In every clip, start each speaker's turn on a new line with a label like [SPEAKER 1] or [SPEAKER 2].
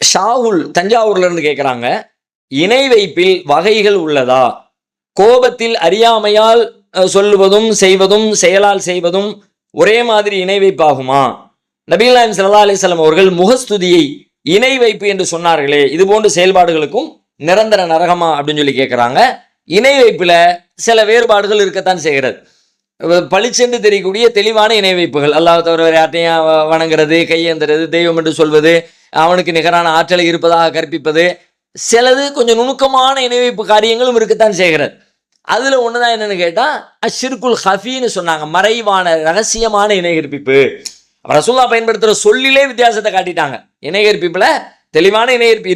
[SPEAKER 1] ஷாவுல் தஞ்சாவூர்ல இருந்து கேட்குறாங்க இணை வைப்பில் வகைகள் உள்ளதா? கோபத்தில் அறியாமையால் சொல்லுவதும் செய்வதும் செயலால் செய்வதும் ஒரே மாதிரி இணை வைப்பாகுமா? நபீல் நாயம் சல்லா அலிஸ்லாம் அவர்கள் முகஸ்துதியை இணை வைப்பு என்று சொன்னார்களே இது போன்ற செயல்பாடுகளுக்கும் நிரந்தர நரகமா அப்படின்னு சொல்லி கேட்குறாங்க இணை வைப்பில் சில வேறுபாடுகள் இருக்கத்தான் செய்கிறது. பளிச்சென்று தெரியக்கூடிய தெளிவான இணை வைப்புகள் அல்லாஹ் தவிர யார்ட்டையும் வணங்குறது கையேந்துறது தெய்வம் என்று சொல்வது அவனுக்கு நிகரான ஆற்றலை இருப்பதாக கற்பிப்பது சிலது கொஞ்சம் நுணுக்கமான இணைவைப்பு காரியங்களும் இருக்கத்தான் செய்கிறது. ஒன்று தான் என்னன்னு கேட்டால் அஷிர்குல் ஹஃபின்னு சொன்னாங்க. மறைவான ரகசியமான இணை ரசுல்லா பயன்படுத்துகிற சொல்லிலே வித்தியாசத்தை காட்டிட்டாங்க. இணை தெளிவான இணை கற்பி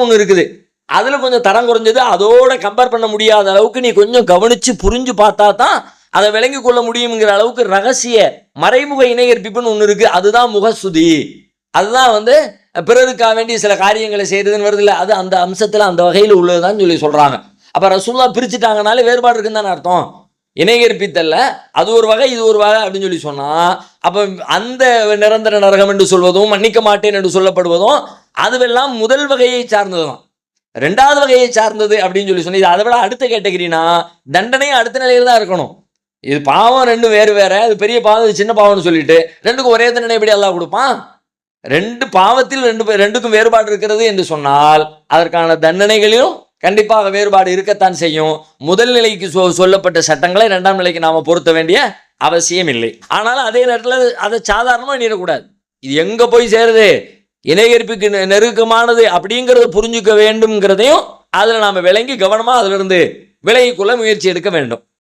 [SPEAKER 1] ஒன்று இருக்குது. அதில் கொஞ்சம் தரம் குறைஞ்சது அதோட கம்பேர் பண்ண முடியாத அளவுக்கு நீ கொஞ்சம் கவனித்து புரிஞ்சு பார்த்தா தான் அதை விளங்கி கொள்ள முடியுங்கிற அளவுக்கு ரகசிய மறைமுக இணையற்பிப்புன்னு ஒன்று இருக்குது அதுதான் முகஸ்துதி அதுதான் வந்து பிறருக்காக வேண்டிய சில காரியங்களை செய்கிறதுன்னு வருது இல்லை. அது அந்த அம்சத்தில் அந்த வகையில் உள்ளதுதான் சொல்லி சொல்கிறாங்க அப்போ ரசூல்லா பிரிச்சுட்டாங்கனாலே வேறுபாடு இருக்குன்னு தானே அர்த்தம்? இணையற்பித்தல்ல அது ஒரு வகை இது ஒரு வகை அப்படின்னு சொல்லி சொன்னா அப்ப அந்த நிரந்தர நரகம் என்று சொல்வதும் மன்னிக்க மாட்டேன் என்று சொல்லப்படுவதும் அதுவெல்லாம் முதல் வகையை சார்ந்ததுதான். ரெண்டாவது வகையை சார்ந்தது அப்படின்னு சொல்லி சொன்னீங்க அதை விட அடுத்த கேட்டகிரினா தண்டனையும் அடுத்த நிலையில் தான் இருக்கணும். இது பாவம் ரெண்டும் வேறு வேற. அது பெரிய பாவம் இது சின்ன பாவம்னு சொல்லிட்டு ரெண்டுக்கும் ஒரே தண்டனை எப்படி எல்லாம் கொடுப்பான்? ரெண்டு பாவத்தில் ரெண்டு ரெண்டுக்கும் வேறுபாடு இருக்கிறது என்று சொன்னால் அதற்கான தண்டனைகளிலும் கண்டிப்பாக வேறுபாடு இருக்கத்தான் செய்யும். முதல் நிலைக்கு சொ- சொல்லப்பட்ட சட்டங்களை இரண்டாம் நிலைக்கு நாம பொருத்த வேண்டிய அவசியம் இல்லை. ஆனாலும் அதே நேரத்தில் அதை சாதாரணமாக நீடக்கூடாது இது எங்கே போய் சேருது? இணையற்புக்கு நெ- நெருக்கமானது அப்படிங்கிறத புரிஞ்சுக்க வேண்டும்ங்கிறதையும் அதில் நாம் விளங்கி கவனமாக அதிலிருந்து விலகிக்கொள்ள முயற்சி எடுக்க வேண்டும்.